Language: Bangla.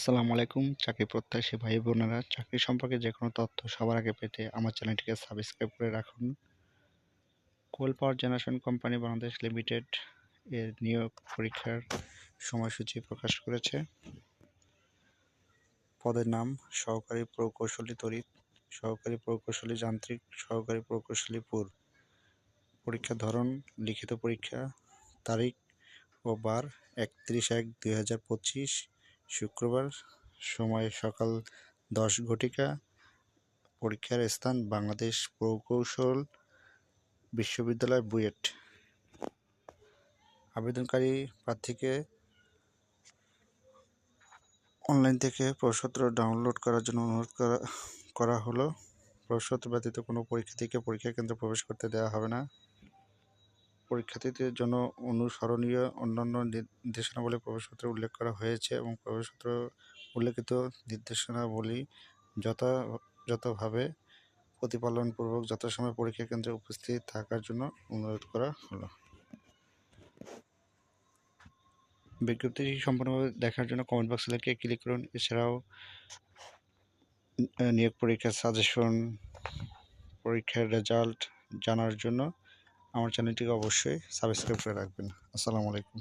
আসসালামু আলাইকুম। চাকরি প্রত্যাশী ভাই বোনেরা, চাকরি সম্পর্কে যে কোনো তথ্য সবার আগে পেতে আমার চ্যানেলটিকে সাবস্ক্রাইব করে রাখুন। Coal power generation company Bangladesh limited এর নিয়োগ পরীক্ষার সময়সূচি প্রকাশ করেছে। পদের নাম, সহকারী প্রকৌশলী তড়িৎ সহকারী প্রকৌশলী যান্ত্রিক, সহকারী প্রকৌশলী পুর। পরীক্ষার ধরন, লিখিত পরীক্ষা, তারিখ ও বার, একত্রিশ এক দুই হাজার পঁচিশ। শুক্রবার সময় সকাল দশ ঘটিকা পরীক্ষার স্থান বাংলাদেশ প্রকৌশল বিশ্ববিদ্যালয় বুয়েট। আবেদনকারী প্রার্থীকে অনলাইন থেকে প্রশ্নপত্র ডাউনলোড করার জন্য অনুরোধ করা করা হলো। প্রশ্নপত্র ব্যতীত কোনো পরীক্ষার্থীকে পরীক্ষা কেন্দ্রে প্রবেশ করতে দেওয়া হবে না। পরীক্ষার্থীদের জন্য অনুসরণীয় অন্যান্য নির্দেশনাবলী প্রবেশপত্রে উল্লেখ করা হয়েছে এবং প্রবেশপত্র উল্লেখিত নির্দেশনাবলী যথাযথভাবে প্রতিপালনপূর্বক যথাসময়ে পরীক্ষা কেন্দ্রে উপস্থিত থাকার জন্য অনুরোধ করা হলো। বিজ্ঞপ্তিটি সম্পূর্ণভাবে দেখার জন্য কমেন্ট বক্সে লিখে ক্লিক করুন। এছাড়াও নিয়োগ পরীক্ষার সাজেশন পরীক্ষার রেজাল্ট জানার জন্য আমার চ্যানেলটিকে অবশ্যই সাবস্ক্রাইব করে রাখবেন। আসসালামু আলাইকুম।